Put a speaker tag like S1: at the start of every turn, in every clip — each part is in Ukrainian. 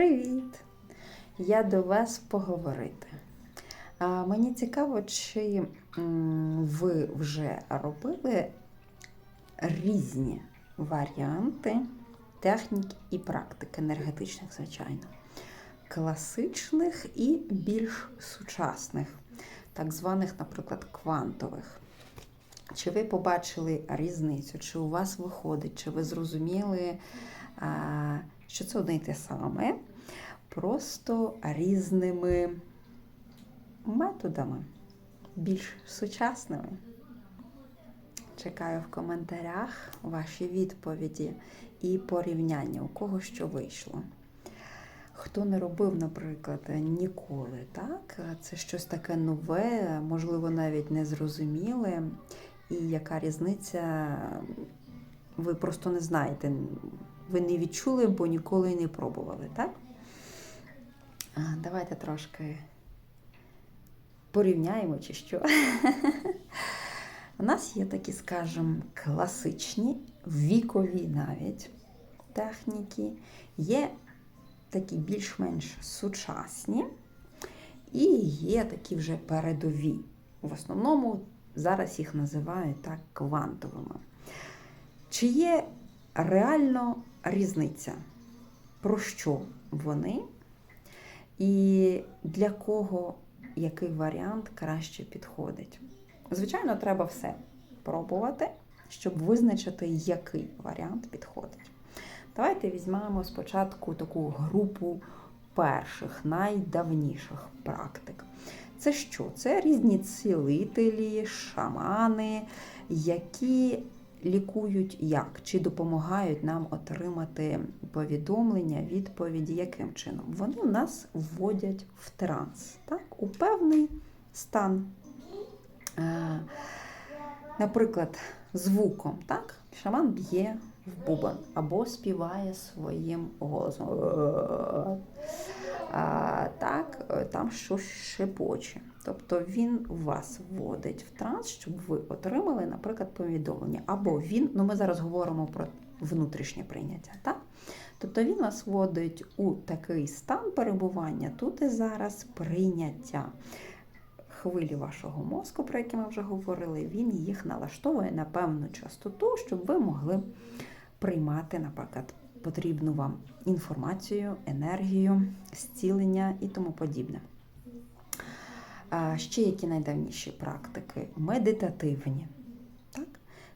S1: Привіт! Я до вас поговорити. А, Мені цікаво, чи ви вже робили різні варіанти технік і практик енергетичних, звичайно. Класичних і більш сучасних, так званих, наприклад, квантових. Чи ви побачили різницю, чи у вас виходить, чи ви зрозуміли, що це одне й те саме, просто різними методами, більш сучасними? Чекаю в коментарях ваші відповіді і порівняння, у кого що вийшло. Хто не робив, наприклад, ніколи, так? Це щось таке нове, можливо, навіть незрозуміле. І яка різниця, ви просто не знаєте, ви не відчули, бо ніколи не пробували, так? Давайте трошки порівняємо чи що. У нас є такі, скажімо, класичні, вікові навіть техніки, є такі більш-менш сучасні, і є такі вже передові. В основному зараз їх називають так квантовими. Чи є реально різниця? Про що вони? І для кого який варіант краще підходить? Звичайно, треба все пробувати, щоб визначити, який варіант підходить. Давайте візьмемо спочатку таку групу перших, найдавніших практик. Це що? Це різні цілителі, шамани, які лікують як? Чи допомагають нам отримати повідомлення, відповіді, яким чином? Вони нас вводять в транс, так? у певний стан. Е, Наприклад, звуком, так? Шаман б'є в бубон або співає своїм голосом. Так, там щось шепоче. Тобто він вас вводить в транс, щоб ви отримали, наприклад, повідомлення. Або він, ну ми зараз говоримо про внутрішнє прийняття. так? Тобто він вас вводить у такий стан перебування тут і зараз прийняття хвилі вашого мозку, про які ми вже говорили, він їх налаштовує на певну частоту, щоб ви могли приймати, наприклад, потрібну вам інформацію, енергію, зцілення і тому подібне. Ще які найдавніші практики? Медитативні. Так?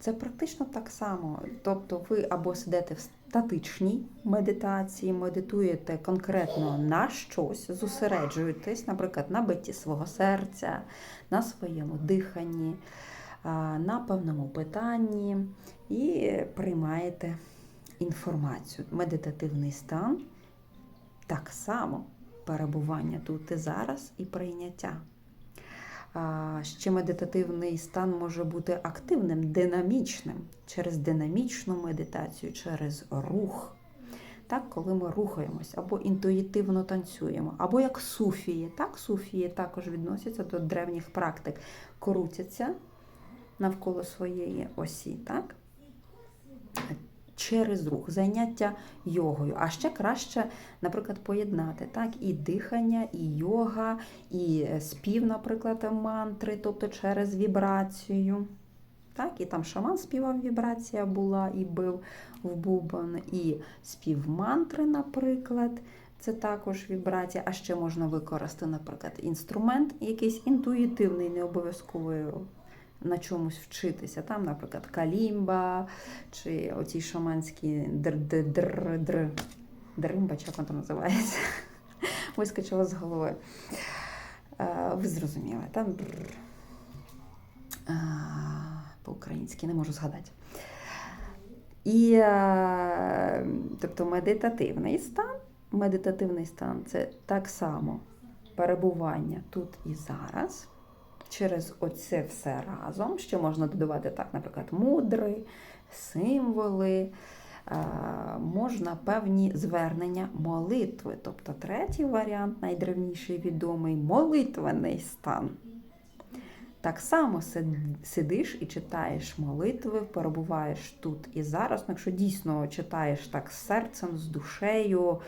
S1: Це практично так само. Тобто ви або сидите в статичній медитації, медитуєте конкретно на щось, зосереджуєтесь, наприклад, на битті свого серця, на своєму диханні, на певному питанні і приймаєте інформацію. Медитативний стан так само перебування тут і зараз і прийняття. Ще медитативний стан може бути активним, динамічним через динамічну медитацію, через рух. Так, Коли ми рухаємось, або інтуїтивно танцюємо, або як суфії. Так, Суфії також відносяться до древніх практик, крутяться навколо своєї осі. так? Через рух, заняття йогою. А ще краще, наприклад, поєднати так, і дихання, і йога, і спів, наприклад, мантри, тобто через вібрацію. Так, І там шаман співав, вібрація була і бив в бубон, і спів мантри, наприклад. Це також вібрація, а ще можна використати, наприклад, інструмент, якийсь інтуїтивний, не обов'язковий на чомусь вчитися. Там, наприклад, калімба, чи оці шаманські дримба, як воно там називається. Вискочила з голови. Ви зрозуміли, там по-українськи не можу згадати. І тобто медитативний стан. Медитативний стан це так само перебування тут і зараз через оце все разом, що можна додавати так, наприклад, мудри, символи, можна певні звернення молитви. Тобто третій варіант, найдревніший відомий молитвений стан. Так само сидиш і читаєш молитви, перебуваєш тут і зараз. Ну, якщо дійсно читаєш так з серцем, з душею,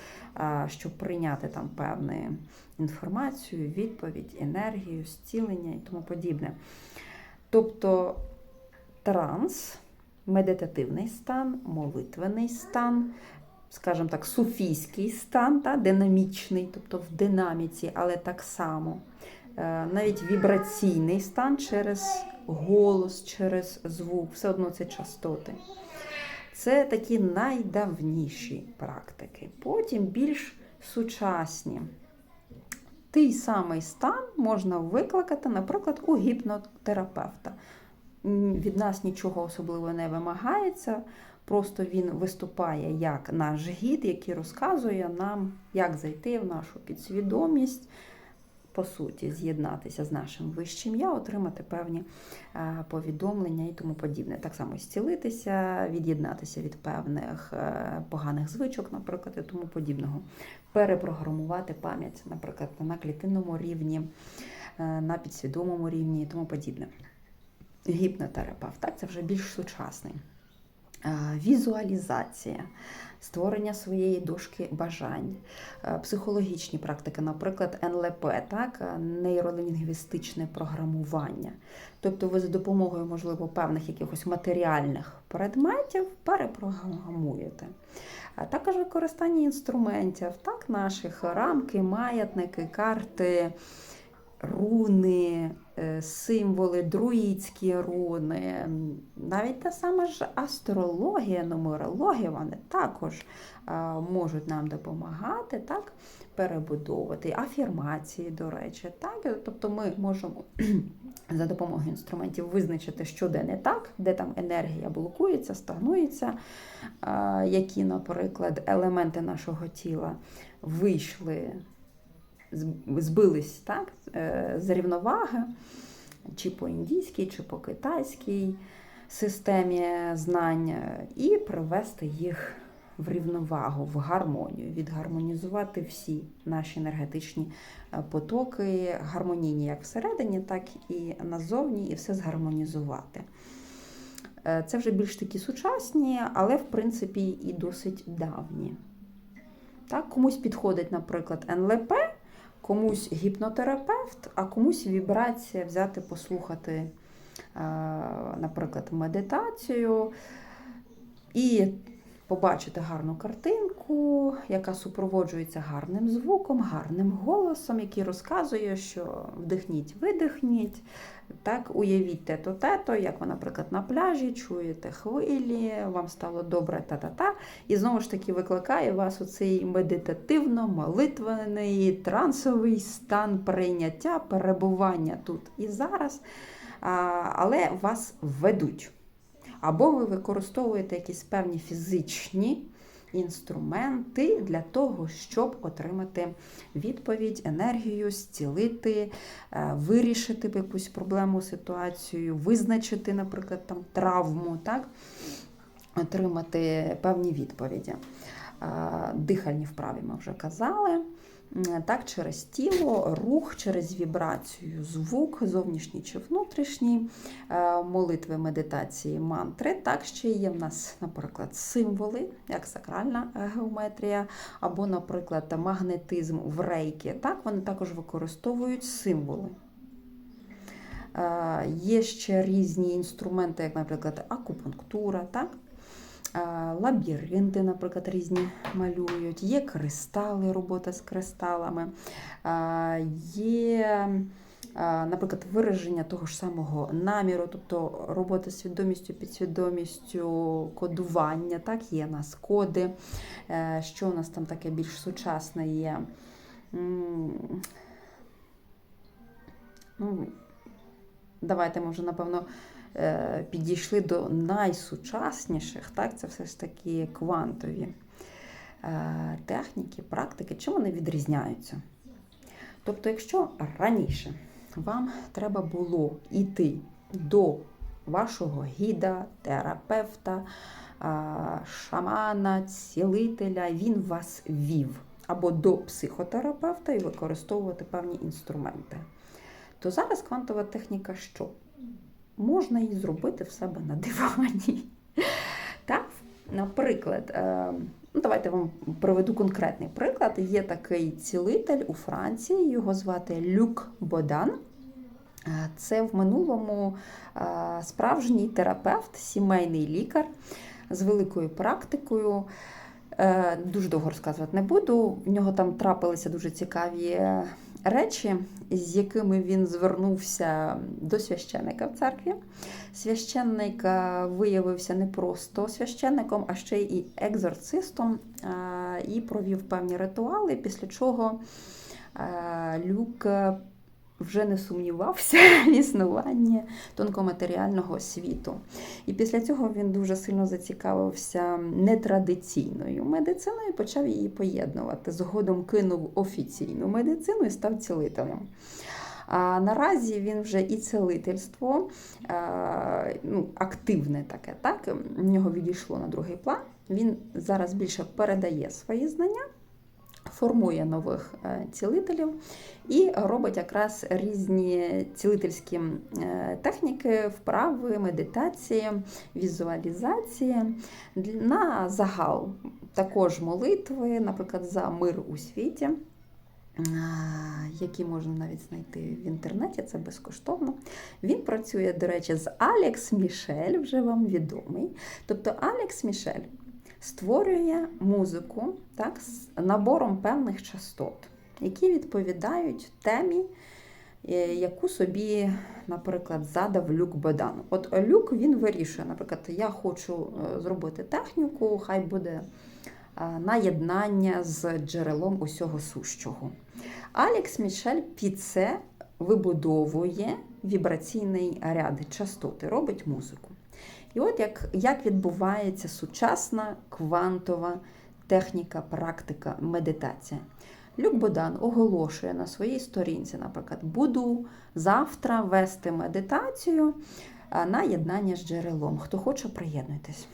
S1: щоб прийняти там певну інформацію, відповідь, енергію, зцілення і тому подібне. Тобто транс, медитативний стан, молитвений стан, скажімо так, суфійський стан, та, динамічний, тобто в динаміці, але так само. Е, Навіть вібраційний стан через голос, через звук, все одно це частоти. Це такі найдавніші практики. Потім більш сучасні. Той самий стан можна викликати, наприклад, у гіпнотерапевта. Від нас нічого особливо не вимагається, просто він виступає як наш гід, який розказує нам, як зайти в нашу підсвідомість, по суті, з'єднатися з нашим вищим я, отримати певні е, повідомлення і тому подібне. Так само зцілитися, від'єднатися від певних е, поганих звичок, наприклад, і тому подібного. Перепрограмувати пам'ять, наприклад, на клітинному рівні, е, на підсвідомому рівні і тому подібне. Гіпнотерапевт, так, це вже більш сучасний. Е, Візуалізація, створення своєї дошки бажань, е, психологічні практики, наприклад, НЛП, так, е, нейролінгвістичне програмування. Тобто ви за допомогою, можливо, певних якихось матеріальних предметів перепрограмуєте. Також використання інструментів, так, наших рамки, маятники, карти, руни, е, символи, друїдські руни, навіть та сама ж астрологія, нумерологія, вони також можуть нам допомагати, так, перебудовувати афірмації, до речі. Так? Тобто ми можемо за допомогою інструментів визначити, що де не так, де там енергія блокується, стагнується, які, наприклад, елементи нашого тіла вийшли збились так, е, з рівноваги, чи по індійській, чи по китайській системі знань, е, і привести їх в рівновагу, в гармонію, відгармонізувати всі наші енергетичні е, потоки, гармонійні як всередині, так і назовні, і все згармонізувати. Це вже більш такі сучасні, але в принципі і досить давні. Так, комусь підходить, наприклад, НЛП, комусь гіпнотерапевт, а комусь вібрація взяти, послухати, е, наприклад, медитацію. І побачити гарну картинку, яка супроводжується гарним звуком, гарним голосом, який розказує, що вдихніть, видихніть. Так, уявіть те-то, те-то, як ви, наприклад, на пляжі чуєте хвилі, вам стало добре та-та-та. І знову ж таки викликає вас оцей медитативно-молитвений, трансовий стан прийняття, перебування тут і зараз, але вас ведуть. Або ви використовуєте якісь певні фізичні інструменти для того, щоб отримати відповідь, енергію, зцілити, е, вирішити якусь проблему, ситуацію, визначити, наприклад, там травму, так? отримати певні відповіді. Дихальні вправи ми вже казали. Так, через тіло, рух, через вібрацію, звук, зовнішній чи внутрішній, е, молитви, медитації, мантри. Так, ще є в нас, наприклад, символи, як сакральна геометрія, або, наприклад, магнетизм в рейкі. Так, вони також використовують символи. Е, Є ще різні інструменти, як, наприклад, акупунктура, так? Лабіринти, наприклад, різні малюють, є кристали, робота з кристалами, є, наприклад, вираження того ж самого наміру, тобто робота з свідомістю, підсвідомістю, кодування. Так, є у нас коди. Е, Що у нас там таке більш сучасне є? Ну, давайте вже, напевно, підійшли до найсучасніших, так, це все ж таки квантові е, техніки, практики. Чим вони відрізняються? Тобто, якщо раніше вам треба було йти до вашого гіда, терапевта, шамана, цілителя, він вас вів або до психотерапевта і використовувати певні інструменти то зараз квантова техніка що? Можна її зробити в себе на дивані. Так, наприклад, е, ну, давайте вам приведу конкретний приклад. Є такий цілитель у Франції, його звати Люк Бодан. Е, Це в минулому е, справжній терапевт, сімейний лікар з великою практикою. Дуже довго розказувати не буду. В нього там трапилися дуже цікаві речі, з якими він звернувся до священника в церкві. Священник е, виявився не просто священником, а ще й екзорцистом е, і провів певні ритуали, після чого е, Люк вже не сумнівався в існуванні тонкоматеріального світу. І після цього він дуже сильно зацікавився нетрадиційною медициною і почав її поєднувати. Згодом кинув офіційну медицину і став цілителем. А наразі він вже і цілительство, е, ну, активне таке, так, в нього відійшло на другий план. Він зараз більше передає свої знання, формує нових е, цілителів і робить якраз різні цілительські е, техніки, вправи, медитації, візуалізації на загал. Також молитви, наприклад, за мир у світі. Які можна навіть знайти в інтернеті, це безкоштовно. Він працює, до речі, з Алекс Мішель, вже вам відомий. Тобто Алекс Мішель створює музику так, з набором певних частот, які відповідають темі, е, яку собі, наприклад, задав Люк Бодан. От Люк він вирішує, наприклад, я хочу е, зробити техніку, хай буде е, на єднання з джерелом усього сущого. Алекс Мішель під це вибудовує вібраційний ряд частоти, робить музику. І от як, як відбувається сучасна квантова техніка, практика, медитація. Люк Бодан оголошує на своїй сторінці, наприклад, буду завтра вести медитацію на єднання з джерелом. Хто хоче, приєднуйтесь.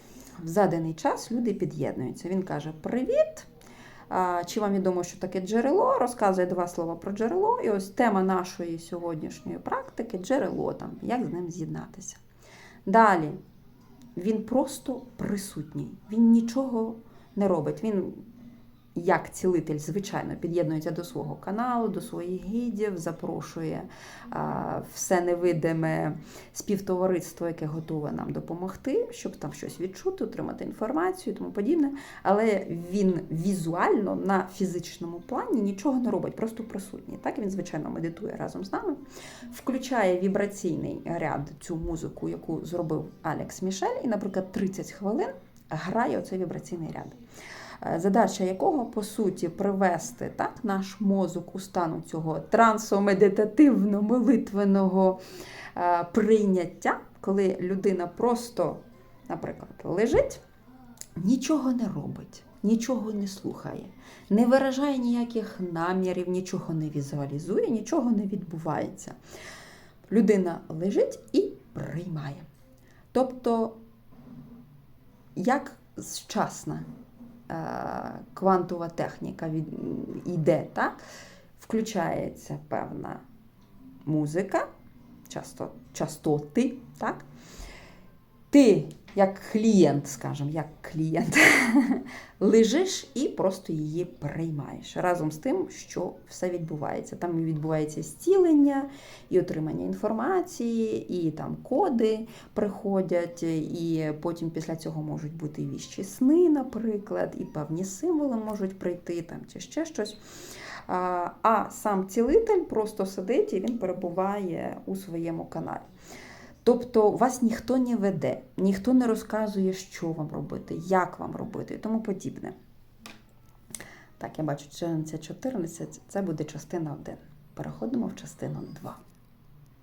S1: В заданий час люди під'єднуються. Він каже: Привіт! Чи вам відомо, що таке джерело? Розказує два слова про джерело. І ось тема нашої сьогоднішньої практики джерело там, як з ним з'єднатися. Далі він просто присутній, він нічого не робить. Він, як цілитель, звичайно, під'єднується до свого каналу, до своїх гідів, запрошує все невидиме співтовариство, яке готове нам допомогти, щоб там щось відчути, отримати інформацію і тому подібне. Але він візуально на фізичному плані нічого не робить, просто присутній. Так він, звичайно, медитує разом з нами, включає вібраційний ряд цю музику, яку зробив Алекс Мішель, і, наприклад, 30 хвилин грає оцей вібраційний ряд. Е, Задача якого, по суті, привести так, наш мозок у стану цього трансомедитативно-молитвеного е, прийняття, коли людина просто, наприклад, лежить, нічого не робить, нічого не слухає, не виражає ніяких намірів, нічого не візуалізує, нічого не відбувається. Людина лежить і приймає. Тобто, як сучасна е, квантова техніка від, йде, так? включається певна музика, часто, частоти, так? Ти, як клієнт, скажімо, як клієнт, лежиш і просто її приймаєш разом з тим, що все відбувається. Там відбувається зцілення, і отримання інформації, і там коди приходять, і потім після цього можуть бути і віщі сни, наприклад, і певні символи можуть прийти там чи ще щось. А сам цілитель просто сидить і він перебуває у своєму каналі. Тобто вас ніхто не веде, ніхто не розказує, що вам робити, як вам робити і тому подібне. Так, я бачу, що це 14, це буде частина 1. Переходимо в частину 2.